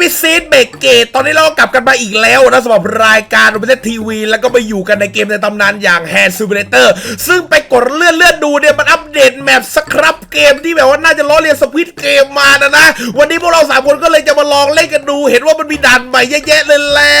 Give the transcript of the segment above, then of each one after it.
พิซีดเบกเกตตอนนี้เรากลับกันมาอีกแล้วนะสำหรับรายการอุปเทศทีวี แล้วก็ไปอยู่กันในเกมในตำนานอย่างแฮนด์ซูเปอร์เตอร์ซึ่งไป กดเลื่อนเลื่อนดูเนี่ยมันอัปเดตแมปสครับเกมที่แบบว่าน่าจะล้อเลียนสควิตเกมมานะนะ วันนี้พวกเราสามคนก็เลยจะมาลองเล่นกันดู เห็นว่ามันมีด่านใหม่เยอะแยะเลยแหละ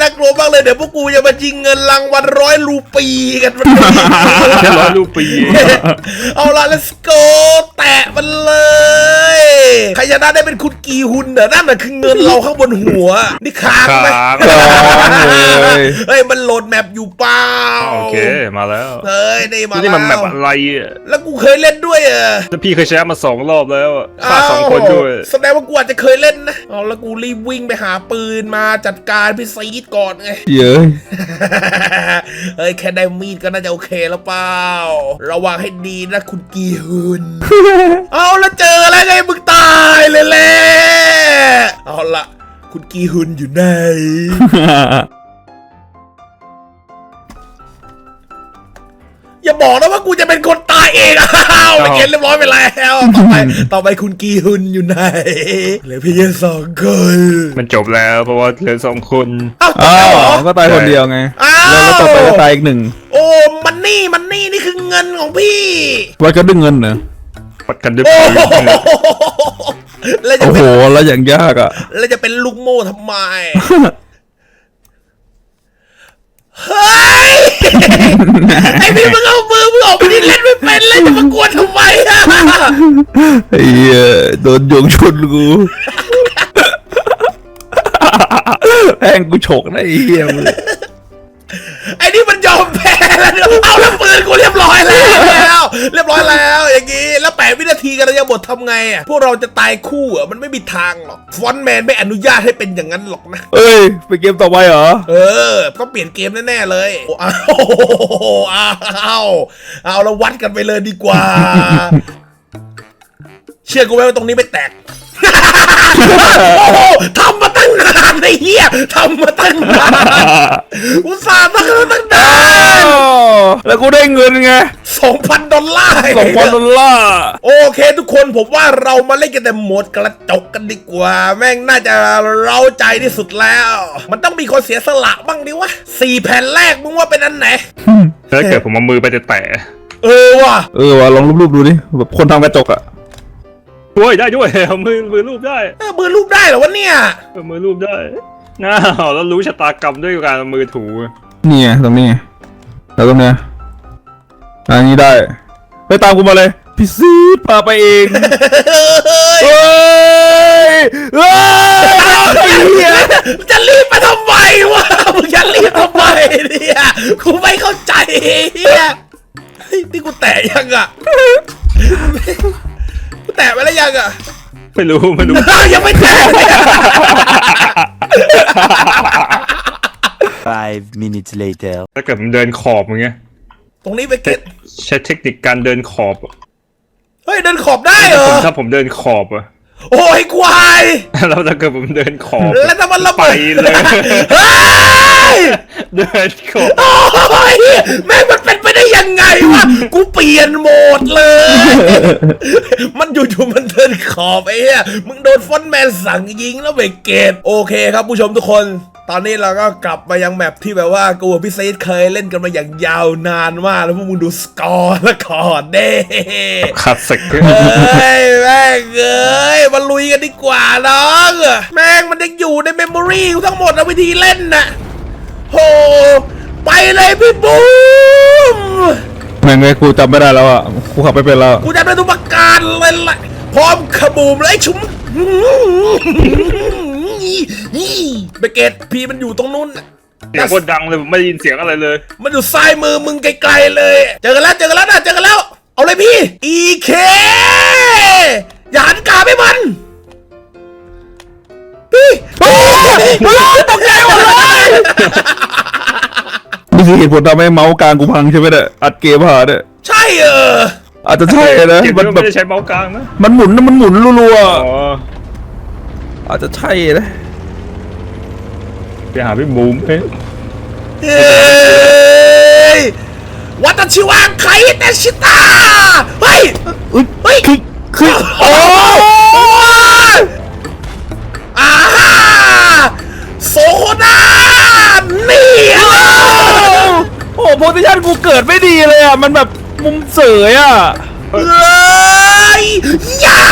น่ากลัวมากเลยเดี๋ยวพวกกูจะมาชิงเงินรางวัลร้อยรูปีกันวันนี้แค่ร้อยรูปี เอาล่ะ let's go แตะมันเลยใครจะได้ได้เป็นคุณกีฮุนเดี๋ยวนั่นน่ะคือเงินเราข้างบนหัว นี่ค้างไหมค้างเลยเฮ้ยมันโหลดแมปอยู่เปล่าโอเคมาแล้วเฮ้ยนี่มานี่มันแบแล้วบอะไรอะแล้วกูเคยเล่นด้วยอะแต่พี่เคยแชร์มาสองรอบแล้วอะฆ่าสองคนด้วยอ้าวแสดงว่ากูอาจจะเคยเล่นนะเอาแล้วกูรีบวิ่งไปหาปืนมาจัดการพี่ซีดก่อนไง เยอะ เฮ้ยแค่ได้มีดก็น่าจะโอเคแล้วเปล่า ระวังให้ดีนะคุณกีฮุน เอาแล้วเจอแล้วไงมึงตายเลยแหละ เอาละคุณกีฮุนอยู่ไหน อย่าบอกนะว่ากูจะเป็นคนตายเองอ้าวไปเกณฑ์เรียบร้อยไปแล้วต่อไปต่อไปคุณกีฮุนอยู่ไหนเหลือเพียงสองคนมันจบแล้วเพราะว่าเหลือสองคนอ้าวอ้าตายวเหรอก็ตายคนเดียวไง อ้าวแล้วแล้วต่อไปก็ตายอีกหนึ่งโอ้มันนี่มันนี่นี่คือเงินของพี่ไว้ก็ดึงเงินเหรอปัดกันด้วยโอ้ปืนโหแล้วจะโอ้เป็โหนแล้วอย่างยากอะ แล้วจะเป็นลูกโม่ทำไม เฮ้ย ไอพี่มึงเอามือมึงออกไปนี่เล่นไม่เป็นเล่นจะมากวนทำไมอะไอ้เหี้ยโดนโยงชนกูแม่งกูฉกนะไอ้เหี้ยมึง เนี่ยเอาแล้วปืนกูเรียบร้อยแล้ว เรียบร้อยแล้วอย่างงี้แล้วแปดวินาทีกันระยะบททำไงอะพวกเราจะตายคู่อะมันไม่มีทางหรอกฟอนต์แมนไม่อนุญาตให้เป็นอย่างนั้นหรอกนะ เอ้ยไปเกมต่อไปเหรอ เออต้องเปลี่ยนเกมแน่ๆเลยโอ้อ้าวอ้าวเอาแล้ววัดกันไปเลยดีกว่า เชื่อกูไหมว่าตรงนี้ไม่แตก โอ้โหทำมาตั้งนานไอ้เหี้ยทำมาตั้งนานอุตส่าห์ตั้งตั้งนาน แล้วกูได้เงินไงสองพันดอลลาร์ สองพันดอลลาร์โอเคทุกคนผมว่าเรามาเล่นกันแต่โหมดกระจกกันดีกว่า แม่งน่าจะเร้าใจที่สุดแล้ว มันต้องมีคนเสียสละบ้างดิวะสี่แผ่นแรกมึงว่าเป็นอันไหน ถ้าเกิดผมเอามือไปแตะเออว่ะเออว่ะลองรูปๆดูดิแบบคนทำกระจกอะๆด้วยได้ด้วยเอามือมือรูปได้เออมือรูปได้เหรอวะเนี่ย เอามือรูปได้น้าวแล้วรู้ชะตากรรมด้วยการเอามือถูนี่ไงตรงนี้ไง แล้วตรงเนี้ยอันนี้ได้ ไปตามกูมาเลย พี่ซีดพาไปเองเฮ้ยเฮ้ยเฮ้ยไอ้เหี้ยจะรีบไปทำไมวะมึงจะรีบทำไมเนี่ยกูไม่เข้าใจเฮียเฮ้ยนี่กูแตะยังอะกูแตะไปแล้วยังอะไม่รู้ไม่รู้อ้าวยังไม่แตะเลยอะ Five minutes later. ถ้าเกิดผมเดินขอบอย่างเงี้ยตรงนี้ไปเก็ตใช้เทคนิคการเดินขอบอะเฮ้ยเดินขอบได้เหรผมอถ้าผมเดินขอบอะโอ้ยควายแล้วถ้าเกิดผมเดินขอบแล้วถ้ามันระไปเบิดเลย เฮ้ยเดินขอบโอ้ยแม่งมันเป็นไปได้ยังไงวะกูเปลี่ยนโหมดเลย มันอยู่ๆมันเดินขอบไอ้เหี้ยมึงโดนฟอนต์แมนสั่งยิงแล้วเบรกเกตโอเคครับผู้ชมทุกคน ตอนนี้เราก็กลับมายังแมปที่แบบว่ากูกับพี่ซีดเคยเล่นกันมาอย่างยาวนานมากแล้วพวกมึงดูสกอร์ละก่อนเด้คลาสสิกเอ้ยแม่งเอ้ยมาลุยกันดีกว่าน้องแม่งมันยังอยู่ในเมมโมรีกูทั้งหมดนะวิธีเล่นน่ะโหไปเลยพี่บูมแม่งไงกูจำไม่ได้แล้วอะกูขับไปเป็นแล้วกูจะได้ทุกประการเลยแหละพร้อมขบูมเลยไอ้ชุม เบเกตพีมันอยู่ตรงนู้นน่ะเสียงโคตรดังเลยผมไม่ได้ยินเสียงอะไรเลย มันอยู่ซ้ายมือมึงไกลๆเลย เจอกันแล้วเจอกันแล้วนะเจอกันแล้ว เอาเลยพี่ อีเคอย่าหันกาไปมัน พี่โอ้ยตกใจหมดเลยนี่คือเหตุผลทำให้เมาส์กลางกูพังใช่ไหมเนี่ยอัดเกมหาเนี่ยใช่เอออาจจะใช่นะเกมมันนี้แบไม่บได้ใช้เมาส์กลางนะมันหมุนนะมันหมุนรัวอ๋อๆอาจจะใช่นะ ไปหาพี่บูมเอ๊ะยวัตชิวังไคเตชิตาเฮ้ยเฮ้ยคือคือโอ้ยอาฮ่าโซดานี่ยโอ้โหโพสิชันกูเกิดไม่ดีเลยอะ มันแบบมุมเสยอะเอ้ยยา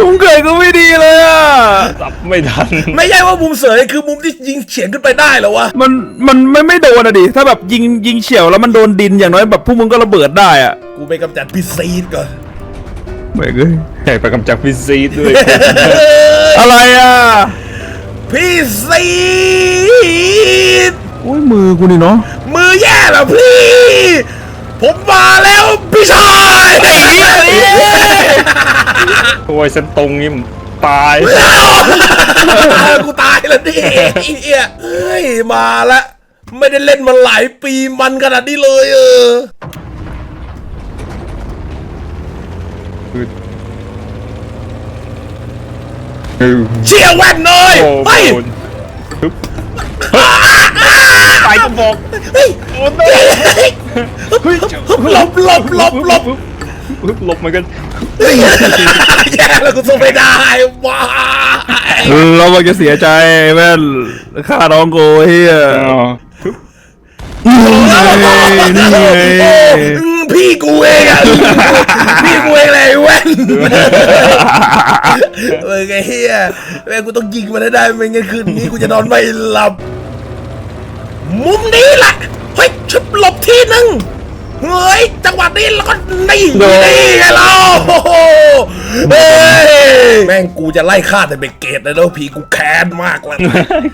มุมเกิดกูไม่ดีเลยอะจับไม่ทัน ไม่ใช่ว่ามุมเสยคือมุมที่ยิงเฉียงขึ้นไปได้เหรอวะ มันมันไม่ไม่โดนอะดิ ถ้าแบบยิงยิงเฉียวแล้วมันโดนดินอย่างน้อยแบบพวกมึงก็ระเบิดได้อะกูไปกำจัดพิซีดก่อน ไม่เอ้ยใช่ไปกำจัดฟิซีดด้วย อะไรอะ พิซีดโอ้ยมือกูนี่เนาะมือแย่แล้วพี่ ผมมาแล้วพี่ชายโอ้ยเส้นตรงนี่มันตาย กูตายแล้วดิไอ้เหี้ยเฮ้ยมาละไม่ได้เล่นมาหลายปีมันขนาดนี้เลยเออเชียร์แว่นเลยโอ้ไปโดนปึ๊บ ไปก็บอกเฮ้ยโอ้โหหลบหลบหลบหลบปึ๊บหลบเหมือนกันแย่แล้วกูสู้ไม่ได้ว้าเรามันจะเสียใจแม่นฆ่าน้องกูเฮียอ๋อนี่ไงนี่ไงอืมพี่กูเองอะพี่กูเองเลยแว่นเออไงเฮียแม่งกูต้องยิงมันให้ได้ไม่งั้นคืนนี้กูจะนอนไม่หลับ มุมนี้แหละเฮ้ยชุบหลบทีนึงเฮ้ยจังหวะนี้แล้วก็นี่นี่ไงเราโอ้โหเฮ้ยแม่งกูจะไล่ฆ่าแต่เบเกตเลยแล้วพี่กูแค้นมากเลย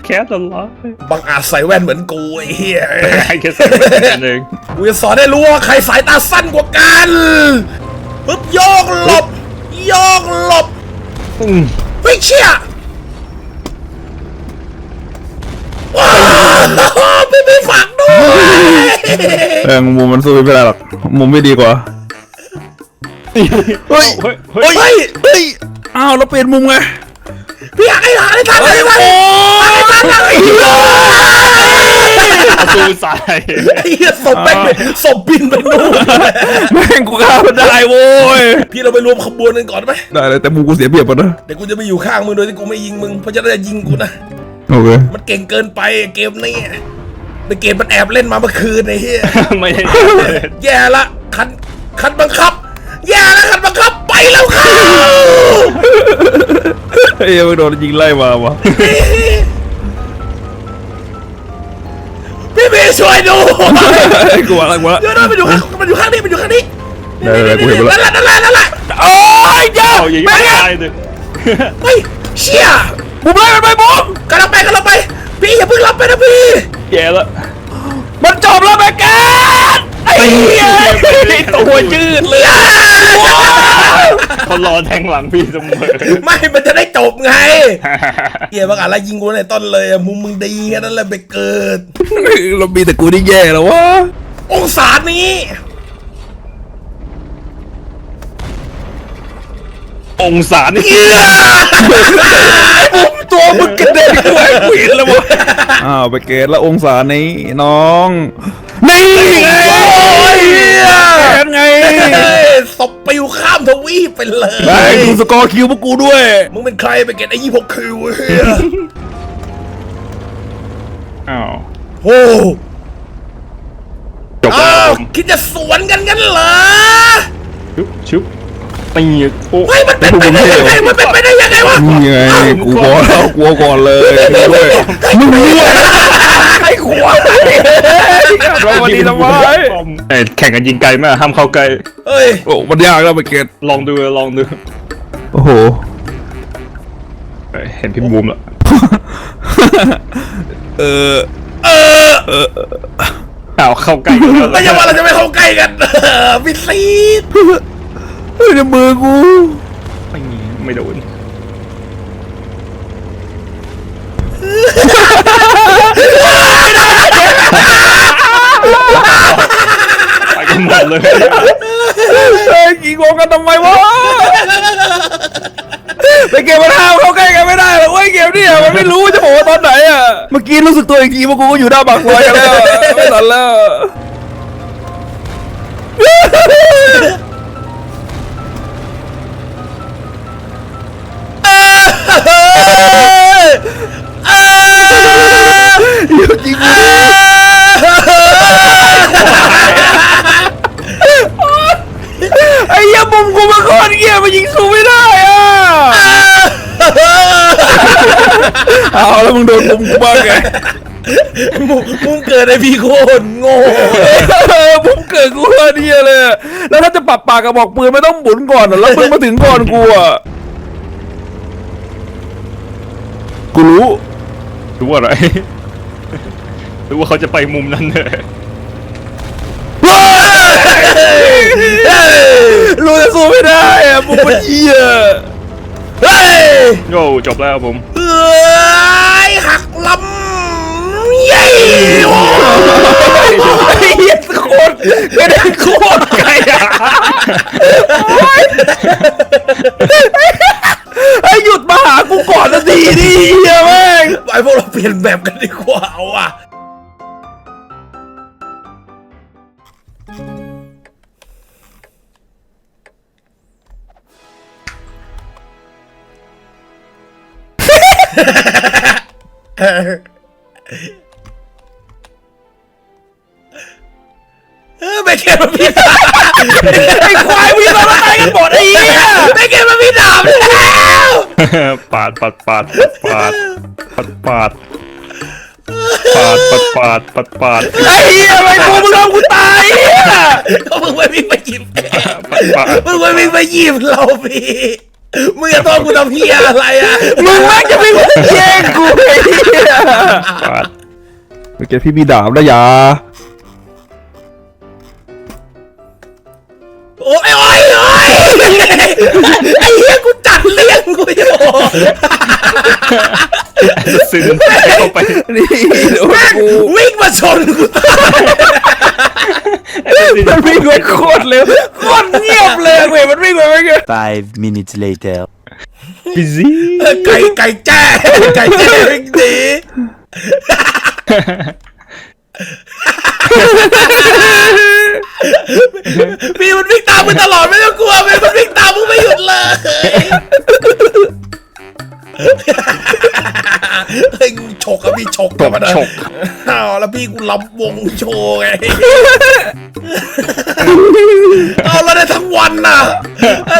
แค่ตลอดบังอาจใส่แว่นเหมือนกูไอ้เหี้ยไอ้แค่ใส่แว่นเองกูจะสอนให้รู้ว่าใครสายตาสั้นกว่ากันปึ๊บโยกหลบโยกหลบอืมเฮ้ยเชี่ย แม่งมุมมันสู้ไม่ได้หรอกมุมไม่ดีกว่าเฮ้ยเฮ้ยเฮ้ยเฮ้ยเฮ้ยอ้าวเราเปลี่ยนมุมไงพี่อยากให้หาได้ทันเลยวันให้ทันเลยเอาสู้ใส่ไอ้เหี้ยศพแม่งไปศพบินไปนู่นแม่งกูฆ่ามันได้โว้ยพี่เราไปรวมขบวนกันก่อนไหมได้เลยแต่มุมกูเสียเปรียบปะนะเดี๋ยวกูจะไปอยู่ข้างมึงโดยที่กูไม่ยิงมึงเพราะจะได้ยิงกูนะโอเคมันเก่งเกินไปเกมนี้ ในเกมมันแอบเล่นมาเมื่อคืนไอ้เหี้ย ไม่ได้แย่ละคันคันบังคับ แย่ละคันบังคับไปแล้วค่ะเฮ้ยไม่โดนยิงไล่มาวะพี่พี่ช่วยดูกลัวอะไรกลัวละเดี๋ยวนะมันอยู่ข้างมันอยู่ข้างนี้มันอยู่ข้างนี้ได้ได้กูเห็นแล้วนั่นแหละนั่นแหละนั่นแหละโอ้ยเจ้าเอาอย่างนี้แม่ไม่งได้เลยเฮ้ยเชี่ยบุมไล่มันไปบุมกำลังไปกำลังไปพี่อย่าเพิ่งรับไปนะพี่ แย่แล้วมันจบแล้วแม่แกนไอ้เหี้ยตัวจืดเลยเขารอแทงหลังพี่เสมอไม่ มันจะได้จบไงเฮียบางอะไรยิงกูในต้นเลยอะมุมมึงดีแค่นั้นแหละไปเกิดเรามีแต่กูที่แย่แล้ววะองศานี้องศานี่ ตัวมึงกระเด็นไปควินแล้ววะอ้าวไปเกตแล้วองศานี้น้องนี่ไงโอ้ยแกนไงเฮ้ยศพปิวข้ามทวีปไปเลยไปดูสกอร์คิวพวกกูด้วย มึงเป็นใครไปเก็ตไอ้ยี่หกคิวเฮียอ้าวโอ้จบแล้อ้าววผมคิดจะสวนกันกันเหรอชุบชุบ ตีโอ้เฮ้ยมันเป็นไปได้ยังไงมันเป็นไปได้ยังไงวะนี่ไงกูก่อนแล้วกลัวก่อนเลยด้วยมึงด้วยไอ้ขวานเรามาดีทำไมเอ้ยแข่งกันยิงไกลมากห้ามเข้าใกล้เฮ้ยโอ้มันยากแล้วไปเกตลองดูลองดูโอ้โหเอ้ยเห็นพี่บูมแล้วเออเอออ้าวเข้าใกล้กันแล้วไม่ใช่ว่าเราจะไม่เข้าใกล้กันเออพิซีด เฮ้ยในมือกูไม่มีไม่โดนไปกันหมดเลยเฮ้ยกี่โกงกันทำไมวะไปเกมมันห้ามเข้าใกล้กันไม่ได้หรอกเว้ยเกมเนี่ยมันไม่รู้จะบอกว่าตอนไหนอะเมื่อกี้รู้สึกตัวอีกทีว่ากูก็อยู่หน้าปากซอยกันแล้วไม่ทันแล้ว อยู่จริงไอ้เหี้ยมุมกูมาโคอนเหี้ยมายิงสูงไม่ได้อะเอาแล้วมึงโดนบุมกูบ้างไงมุมมุเกิดไอพี่โคนโง่มุมเกิดกูเหี้ยเลย แล้วถ้าจะปรับปากกระบอกปืนไม่ต้องหมุนก่อนหรอแล้วมึงมาถึงก่อนกูอะ กูรู้ รู้อะไร รู้ว่าเขาจะไปมุมนั้นเลยรู้จะสู้ไม่ได้อะมุมมันเหี้ยเฮ้ยโง่จบแล้วผมเอ้ยหักลำเย้โอ้ไอ้เหี้ยโคตรไม่ได้โคตรไกลอะไอ้หยุดมาหา ดีดิเหี้ยแม่งไอพวกเราเปลี่ยนแบบกันดีกว่าว่ะเออไม่เก็บมันพี่ดาบไอ้ควายวิ่งมาแล้วตายกันหมดไอ้เหี้ยไม่เก็บมันพี่ดาบแล้ว ปาดปาดปาดปาดปาดปาดปาดปาดปาดปาดปาดไอ้เหี้ยไอ้กูมึงทำกูตายไอ้เหี้ยก็มึงไม่วิ่งไปหยิบแกปาดปาดมึงไม่วิ่งไปหยิบเราพี่มึงจะต้องกูทำเพี้ยอะไรอะมึงแม่งจะวิ่งมาแย่งกูไอ้เหี้ยปาดโอเคพี่มีดาบแล้วยาโอ้ยโอ้ยโอ้ยไอ้เหี้ยกู จัดเลี้ยงกูอยู่ซึนเข้าไปนี่โดนกูวิ่งมาชนกูตายมันวิ่งไปโคตรเร็วโคตรเงียบเลยเว้ยมันวิ่งไปไม่เงี้ย Five minutes later. บิซี่ไก่ไก่แจ้ไก่แจ้วิ่งหนีพี่มันวิ่งตามมึงตลอดไม่ต้องกลัวมันวิ่งตามมึงไม่หยุดเลย เฮ้ยฉกอะพี่ฉกกับมันอะฉก อ้าวแล้วพี่กูลำวงโชว์ไง เอาแล้วได้ทั้งวันน่ะ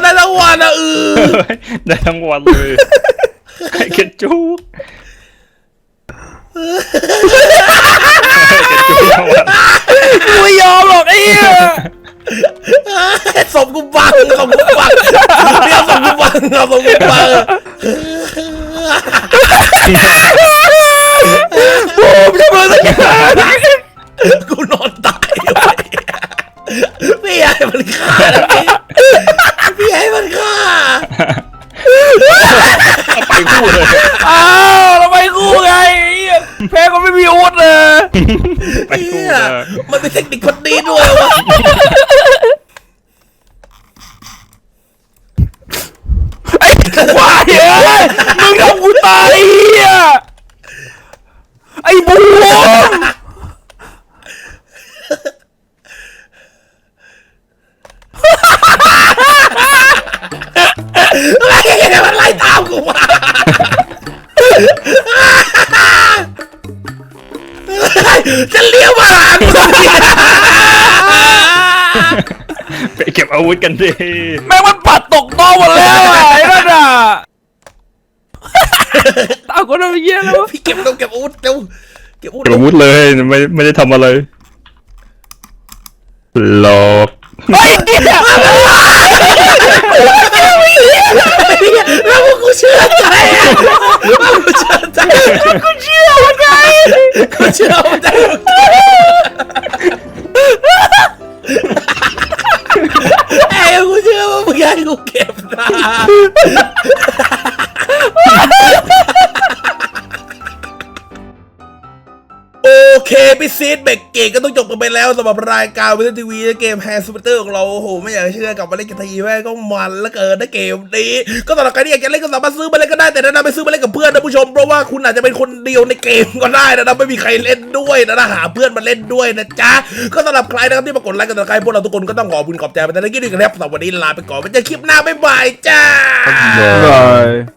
ได้ทั้งวันอะเออได้ทั้งวันเลยไอ้เกระจุกไอ้เกระจุกทั้งวันกูไม่ยอมหรอกไอ้เหี้ยสมกูบังสมกูบังเดี๋ยวสมกูบังเอาสมกูบัง ผมจะมาสักอย่างกูนอนตายพี่ให้มันฆ่านะพี่พี่ให้มันฆ่าไปคู่เลยอ้าวทำไมกูไงแพ้ก็ไม่มีอาวุธเลยไปคู่เลยมันเป็นเทคนิคคนดีด้วยวะ วุธกันดิแม่งมันปัดตกโต๊ะหมดแล้วอะไอ้นั่นอะตามคนทำเหี้ยแล้วพี่เก็บเร็วเก็บอาวุธเร็วเก็บอาวุธเก็บอาวุธเลยไม่ไม่ได้ทำอะไรหลอกไอ้เหี้ยแล้วกูเชื่อใจอะกูเชื่อใจกูเชื่อมันไงกูเชื่อมัน ไงไอ้กูเชื่อว่ามึงให้กูเก็บนะ โอเคพี่ซีดเบรกเกตก็ต้องจบกันไปแล้วสำหรับรายการวิทยทีวีและเกมแฮนด์สปเตอร์ของเราโอ้โหไม่อยากเชื่อกลับมาเล่นกันทีแม่ก็มันเหละเกินนะเกมนี้ ก็สำหรับใครที่อยากจะเล่นก็สามารถซื้อมาเล่นก็ได้แต่แนะนำไปซื้อมาเล่นกับเพื่อนนะผู้ชมเพราะว่าคุณอาจจะเป็นคนเดียวในเกมก็ได้นะไม่มีใครเล่นด้วยนะนะหาเพื่อนมาเล่นด้วยนะจ๊ะก็สำหรับใครนะครับที่มากดไลค์กันสำหรับใครพวกเราทุกคนก็ต้องขอบคุณขอบใจไปแต่ละกี้ด้วยกันครับสำหรับวันนี้ลาไปก่อนไว้เจอคลิปหน้าบ๊ายบายจ้าบาย